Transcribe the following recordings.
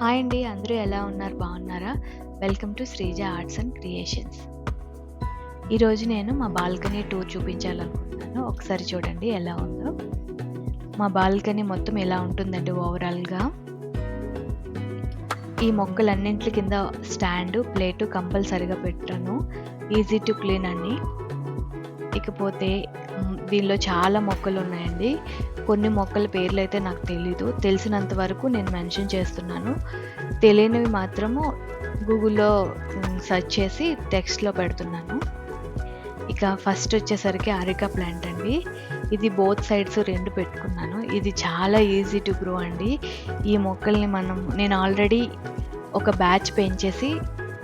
Hi అండి అందరూ ఎలా ఉన్నారు? బాగున్నారా? Welcome to Sreeja arts and creations. ఈరోజు నేను మా బాల్కనీ టూర్ చూపించాలనుకుంటున్నాను. ఒకసారి చూడండి ఎలా ఉందో. మా బాల్కనీ మొత్తం ఎలా ఉంటుందండి ఓవరాల్గా. ఈ మొక్కలన్నింటి కింద స్టాండు ప్లేటు కంపల్సరిగా పెట్టాను. ఈజీ టు క్లీన్ అని ఇకపోతే దీనిలో చాలా మొక్కలు ఉన్నాయండి. కొన్ని మొక్కల పేర్లు అయితే నాకు తెలీదు. తెలిసినంత వరకు నేను మెన్షన్ చేస్తున్నాను. తెలియనివి మాత్రము గూగుల్లో సెర్చ్ చేసి టెక్స్ట్లో పెడుతున్నాను. ఇక ఫస్ట్ వచ్చేసరికి అరికా ప్లాంట్ అండి. ఇది బోత్ సైడ్స్ రెండు పెట్టుకున్నాను. ఇది చాలా ఈజీ టు గ్రో అండి. ఈ మొక్కల్ని మనం నేను ఆల్రెడీ ఒక బ్యాచ్ పెంచేసి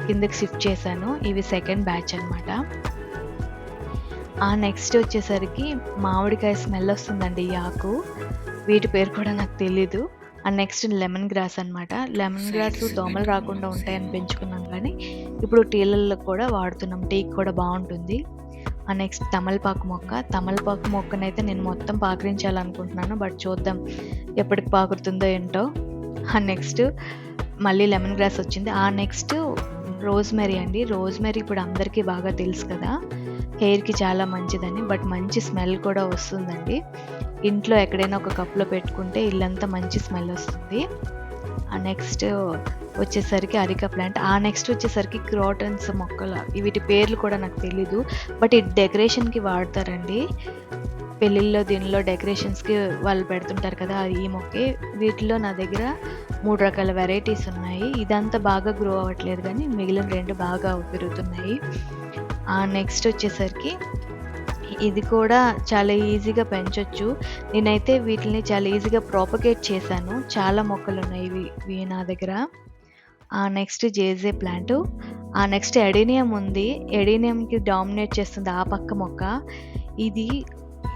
కిందకి షిఫ్ట్ చేశాను. ఇవి సెకండ్ బ్యాచ్ అన్నమాట. ఆ నెక్స్ట్ వచ్చేసరికి మామిడికాయ స్మెల్ వస్తుందండి ఈ ఆకు. వీటి పేరు కూడా నాకు తెలీదు. ఆ నెక్స్ట్ లెమన్ గ్రాస్ అన్నమాట. లెమన్ గ్రాస్ దోమలు రాకుండా ఉంటాయని పెంచుకున్నాం కానీ ఇప్పుడు టీలలో కూడా వాడుతున్నాం. టీకి కూడా బాగుంటుంది. ఆ నెక్స్ట్ తమలపాకు మొక్క. తమలపాకు మొక్కనైతే నేను మొత్తం పాకరించాలనుకుంటున్నాను బట్ చూద్దాం ఎప్పటికి పాకుతుందో ఏంటో. ఆ నెక్స్ట్ మళ్ళీ లెమన్ గ్రాస్ వచ్చింది. ఆ నెక్స్ట్ రోజ్మెరీ అండి. రోజ్మెరీ ఇప్పుడు అందరికీ బాగా తెలుసు కదా. హెయిర్కి చాలా మంచిదని బట్ మంచి స్మెల్ కూడా వస్తుందండి. ఇంట్లో ఎక్కడైనా ఒక కప్లో పెట్టుకుంటే ఇల్లంతా మంచి స్మెల్ వస్తుంది. ఆ నెక్స్ట్ వచ్చేసరికి అరికా ప్లాంట్ ఆ నెక్స్ట్ వచ్చేసరికి క్రోటన్స్ మొక్కలు. వీటి పేర్లు కూడా నాకు తెలీదు. బట్ ఇది డెకరేషన్కి వాడతారండి. పెళ్ళిళ్ళలో దీనిలో డెకరేషన్స్కి వాళ్ళు పెడుతుంటారు కదా అది ఈ మొక్కే. వీటిలో నా దగ్గర మూడు రకాల వెరైటీస్ ఉన్నాయి. ఇదంతా బాగా గ్రో అవ్వట్లేదు కానీ మిగిలిన రెండు బాగా పెరుగుతున్నాయి. ఆ నెక్స్ట్ వచ్చేసరికి ఇది కూడా చాలా ఈజీగా పెంచొచ్చు. నేనైతే వీటిని చాలా ఈజీగా ప్రాపగేట్ చేశాను. చాలా మొక్కలు ఉన్నాయి ఇవి నా దగ్గర. ఆ నెక్స్ట్ జేజే ప్లాంట్. ఆ నెక్స్ట్ ఎడీనియం ఉంది. ఎడీనియంకి డామినేట్ చేస్తుంది ఆ పక్క మొక్క. ఇది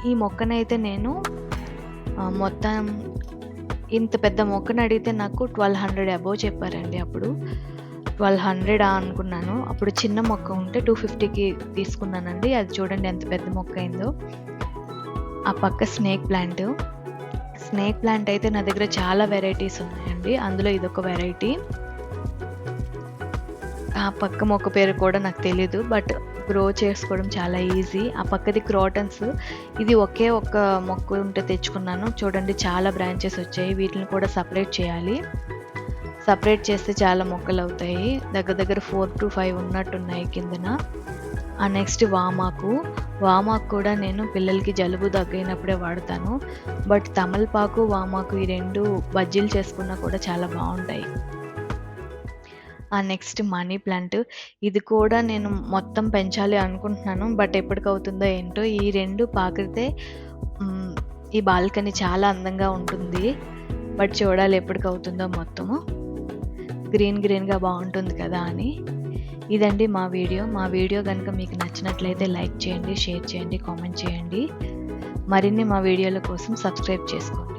ఈ మొక్కనైతే నేను మొత్తం ఇంత పెద్ద మొక్కను అడిగితే నాకు ట్వెల్వ్ హండ్రెడ్ అబోవ్ చెప్పారండి అప్పుడు. ట్వెల్వ్ హండ్రెడ్ అనుకున్నాను. అప్పుడు చిన్న మొక్క ఉంటే టూ ఫిఫ్టీకి తీసుకున్నానండి. అది చూడండి ఎంత పెద్ద మొక్క అయిందో. ఆ పక్క స్నేక్ ప్లాంట్. స్నేక్ ప్లాంట్ అయితే నా దగ్గర చాలా వెరైటీస్ ఉన్నాయండి. అందులో ఇదొక వెరైటీ. ఆ పక్క మొక్క పేరు కూడా నాకు తెలీదు. బట్ గ్రో చేసుకోవడం చాలా ఈజీ ఆ పక్కది క్రోటన్స్ ఇది ఒకే ఒక్క మొక్క ఉంటే తెచ్చుకున్నాను. చూడండి చాలా బ్రాంచెస్ వచ్చాయి. వీటిని కూడా సపరేట్ చేయాలి. సపరేట్ చేస్తే చాలా మొక్కలు అవుతాయి. దగ్గర దగ్గర ఫోర్ టు ఫైవ్ ఉన్నట్టున్నాయి కిందన. ఆ నెక్స్ట్ వామాకు. వామాకు కూడా నేను పిల్లలకి జలుబు దగ్గైనప్పుడే వాడతాను. బట్ తమలపాకు వామాకు ఈ రెండు బజ్జీలు చేసుకున్నా కూడా చాలా బాగుంటాయి. Next money plant. ఇది కూడా నేను మొత్తం పెంచాలి అనుకుంటున్నాను. బట్ ఎప్పటికవుతుందో ఏంటో ఈ రెండు పాకితే ఈ బాల్కనీ చాలా అందంగా ఉంటుంది. బట్ చూడాలి ఎప్పటికవుతుందో మొత్తము. గ్రీన్ గ్రీన్గా బాగుంటుంది కదా అని. ఇదండి మా వీడియో. మా వీడియో కనుక మీకు నచ్చినట్లయితే లైక్ చేయండి షేర్ చేయండి కామెంట్ చేయండి. మరిన్ని మా వీడియోల కోసం సబ్స్క్రైబ్ చేసుకోండి.